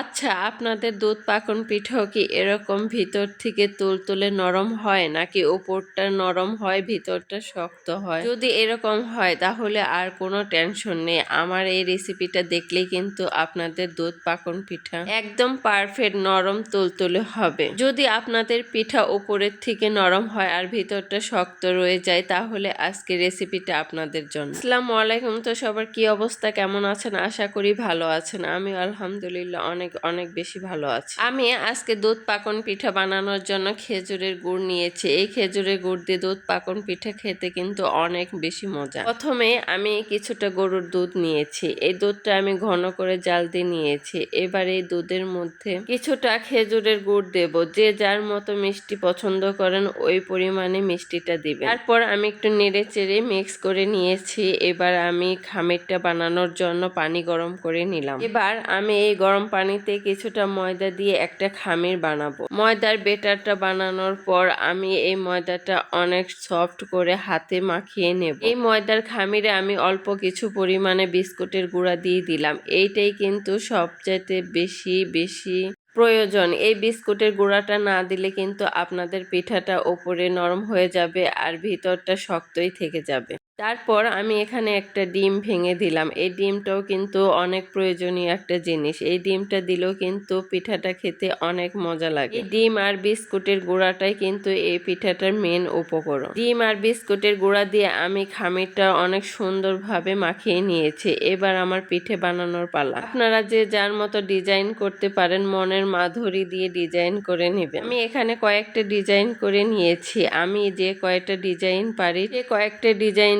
আচ্ছা আপনাদের দুধ পাকন পিঠাও কি এরকম ভিতর থেকে তুলতুলে নরম হয় নাকি উপরটা নরম হয়, ভিতরটা শক্ত হয়? যদি এরকম হয়, তাহলে আর কোনো টেনশন নেই। আমার এই রেসিপিটা দেখলেই কিন্তু আপনাদের দুধ পাকন পিঠা একদম পারফেক্ট নরম তুলতুলে হবে। যদি আপনাদের পিঠা ওপরের থেকে নরম হয় আর ভিতরটা শক্ত রয়ে যায়, তাহলে আজকে রেসিপিটা আপনাদের জন্য। আসসালামু আলাইকুম। তো সবার কি অবস্থা? কেমন আছেন? আশা করি ভালো আছেন। আমি আলহামদুলিল্লাহ অনেক অনেক অনেক বেশি ভালো আছে। আমি আজকে দুধ পাকন পিঠা বানানোর জন্য খেজুরের গুড় নিয়েছি। এই খেজুরের গুড় দিয়ে দুধ পাকন পিঠা খেতে কিন্তু অনেক বেশি মজা। প্রথমে আমি কিছুটা গরুর দুধ নিয়েছি। এই দুধটা আমি ঘন করে জাল দিয়ে নিয়েছি। এবার এই দুধের মধ্যে কিছুটা খেজুরের গুড় দেব। যে যার মতো মিষ্টি পছন্দ করেন ওই পরিমাণে মিষ্টিটা দিবেন। তারপর আমি একটু নেড়ে চেড়ে মিক্স করে নিয়েছি। এবার আমি খামিরটা বানানোর জন্য পানি গরম করে নিলাম। এবার আমি এই গরম পানিতে কিছুটা ময়দা দিয়ে একটা খামির বানাবো। ময়দার বেটারটা বানানোর পর আমি এই ময়দাটা অনেক সফট করে হাতে মাখিয়ে নেব। এই ময়দার খামিরে আমি অল্প কিছু পরিমাণে বিস্কুটের গুঁড়া দিয়ে দিলাম। এইটাই কিন্তু সবচাইতে বেশি বেশি প্রয়োজন। এই বিস্কুটের গুঁড়াটা না দিলে কিন্তু আপনাদের পিঠাটা ওপরে নরম হয়ে যাবে আর ভিতরটা শক্তই থেকে যাবে। তারপর আমি এখানে একটা ডিম ভেঙে দিলাম। এই ডিমটাও কিন্তু অনেক প্রয়োজনীয় একটা জিনিস। এই ডিমটা দিলেও কিন্তু পিঠাটা খেতে অনেক মজা লাগে। এই ডিম আর বিস্কুটের গুঁড়াটাই কিন্তু এই পিঠাটার মেন উপকরণ। ডিম আর বিস্কুটের গুঁড়া দিয়ে আমি খামিরটা অনেক সুন্দরভাবে মাখিয়ে নিয়েছি। এবার আমার পিঠে বানানোর পালা। আপনারা যে যার মতো ডিজাইন করতে পারেন, মনের মাধুরী দিয়ে ডিজাইন করে নেবেন। আমি এখানে কয়েকটা ডিজাইন করে নিয়েছি। আমি যে কয়েকটা ডিজাইন পারি, সে কয়েকটা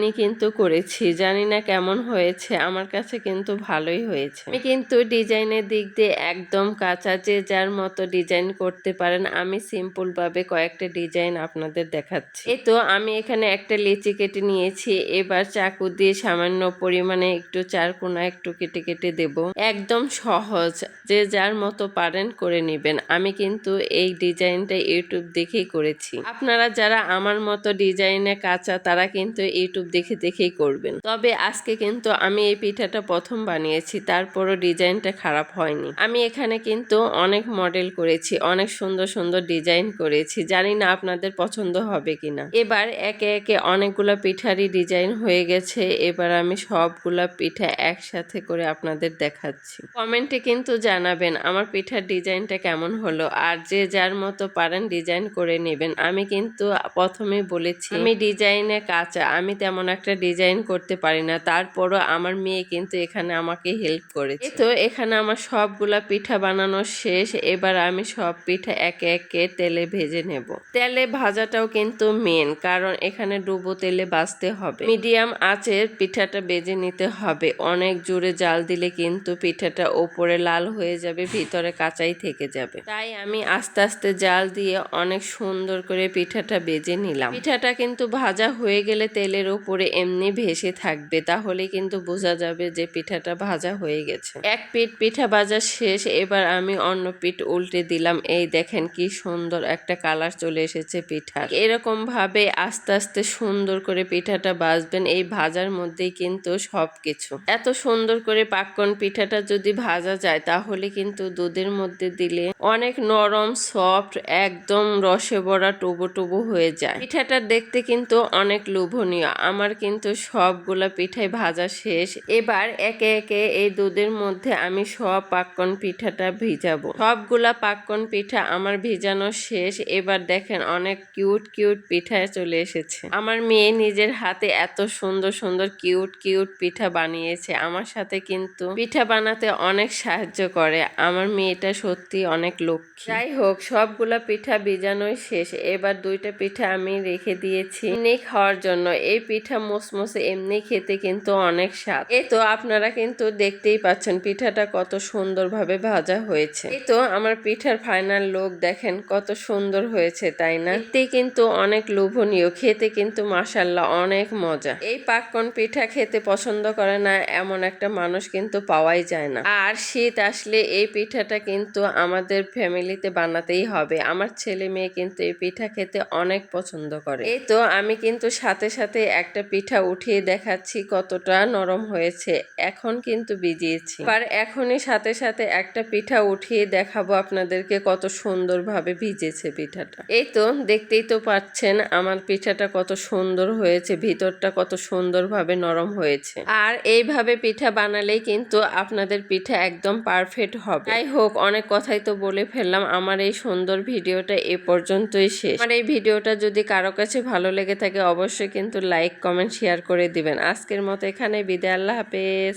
ডিজাইনই কিন্তু করেছি। জানি না কেমন হয়েছে, আমার কাছে কিন্তু ভালোই হয়েছে। আমি কিন্তু ডিজাইনের দিক দিয়ে একদম কাঁচা, যে যার মতো ডিজাইন করতে পারেন, আমি সিম্পল ভাবে কয়েকটা ডিজাইন আপনাদের দেখাচ্ছি। এই তো, আমি এখানে একটা লিচি কেটে নিয়েছি। এবার চাকু দিয়ে সামান্য পরিমাণে একটু চারকোনা একটু কেটে কেটে দেব। একদম সহজ, যে যার মতো পারেন করে নেবেন। আমি কিন্তু এই ডিজাইনটা ইউটিউব দেখেই করেছি। আপনারা যারা আমার মতো ডিজাইনে কাঁচা, তারা কিন্তু ইউটিউব দেখে দেখেই করবেন। তবে আজকে কিন্তু আমি এই পিঠাটা প্রথম বানিয়েছি, তারপরও ডিজাইনটা খারাপ হয়নি। আমি এখানে কিন্তু অনেক মডেল করেছি, অনেক সুন্দর সুন্দর ডিজাইন করেছি, জানি না আপনাদের পছন্দ হবে কিনা। এবার একে একে অনেকগুলো পিঠারই ডিজাইন হয়ে গেছে, এবার আমি সবগুলা পিঠা একসাথে করে আপনাদের দেখাচ্ছি। কমেন্টে কিন্তু জানাবেন, আমার পিঠার ডিজাইনটা কেমন হলো? আর যে যার মতো পারেন ডিজাইন করে নেবেন। আমি কিন্তু প্রথমে বলেছি, আমি ডিজাইনে কাঁচা, আমি তেমন একটা ডিজাইন করতে পারি না। তারপরও আমার মেয়ে কিন্তু এখানে আমাকে হেল্প করেছে। তো এখানে আমার সবগুলা পিঠা বানানো শেষ। এবার আমি সব পিঠা একে একে তেলে ভেজে নেব। তেলে ভাজাটাও কিন্তু মেন কারণ এখানে ডুবো তেলে বাঁচতে হবে। মিডিয়াম আঁচের পিঠাটা বেজে নিতে হবে। অনেক জোরে জাল দিলে কিন্তু পিঠাটা ওপরে লাল হয়ে যাবে, ভিতরে কাঁচাই থেকে যাবে। তাই আমি আস্তে আস্তে জাল দিয়ে অনেক সুন্দর করে পিঠাটা বেজে নিলাম। পিঠাটা কিন্তু ভাজা হয়ে গেলে তেলের উপরে এমনি ভেসে থাকবে তাহলে কিন্তু বোঝা যাবে যে পিঠাটা ভাজা হয়ে গেছে। এক পিঠ পিঠা ভাজা শেষ, এবার আমি অন্য পিঠ উল্টে দিলাম। এই দেখেন কি সুন্দর একটা কালার চলে এসেছে পিঠা এরকম ভাবে আস্তে আস্তে সুন্দর করে পিঠাটা ভাজবেন, এই ভাজার মধ্যেই কিন্তু সবকিছু। এত সুন্দর করে পাক্কন পিঠাটা যদি ভাজা যায়, তাহলে কিন্তু দুধের মধ্যে দিলে অনেক নরম, সফট, একদম রসে ভরা টুবো টুবো হয়ে যায়। পিঠাটা দেখতে কিন্তু অনেক লোভনীয়। আমার কিন্তু সবগুলা পিঠাই ভাজা শেষ। এবার একে একে এই দুধের মধ্যে আমি সব পাক্কন পিঠাটা ভিজাবো। সবগুলা পাক্কন পিঠা আমার ভিজানো শেষ। এবার দেখেন অনেক কিউট কিউট পিঠা চলে এসেছে। আমার মেয়ে নিজের হাতে এত সুন্দর সুন্দর কিউট কিউট পিঠা বানিয়েছে। আমার সাথে কিন্তু পিঠা বানাতে অনেক সাহায্য করে। আমার মেয়েটা সত্যি অনেক লক্ষ্মী। যাই হোক, সবগুলা পিঠা ভিজানোই শেষ। এবার দুইটা পিঠা আমি রেখে দিয়েছি। এমনি খাওয়ার জন্য। এই পিঠা মোসমোসে এমনি খেতে কিন্তু অনেক স্বাদ। এই তো আপনারা কিন্তু দেখতেই পাচ্ছেন পিঠাটা কত সুন্দরভাবে ভাজা হয়েছে। এই তো আমার পিঠার ফাইনাল লুক দেখেন কত সুন্দর হয়েছে, তাই না? দেখতেই কিন্তু অনেক লোভনীয়, খেতে কিন্তু মাসাল্লাহ অনেক মজা। এই পাক্কন পিঠা খেতে পছন্দ করে না এমন একটা মানুষ কিন্তু পাওয়াই যায় না। আর শীত আসলে এই পিঠাটা কিন্তু আমাদের ফ্যামিলিতে বানাতেই হবে। আমার ছেলে মেয়ে কিন্তু এই পিঠা খেতে অনেক পছন্দ করে। এই তো আমি কিন্তু সাথে সাথে একটা পিঠা উঠিয়ে দেখাচ্ছি কতটা নরম হয়েছে। এখন কিন্তু ভিজিয়েছি। আর এখনই সাথে সাথে একটা পিঠা উঠিয়ে দেখাবো আপনাদেরকে কত সুন্দরভাবে ভিজেছে পিঠাটা। এই তো দেখতেই তো পাচ্ছেন আমার পিঠাটা কত সুন্দর হয়েছে, ভিতরটা কত সুন্দরভাবে নরম হয়েছে। আর এইভাবে পিঠা বানালেই কিন্তু আপনাদের পিঠা একদম পারফেক্ট হবে। যাই হোক, অনেক কথাই তো বলে ফেললাম। আমার এই সুন্দর ভিডিওটা এ পর্যন্তই শেষ। আমার এই ভিডিওটা যদি কারও কাছে ভালো লেগে থাকে, অবশ্যই কিন্তু লাইক কমেন্ট শেয়ার করে দিবেন। আজকের মতো এখানে বিদায় আল্লাহ হাফেজ।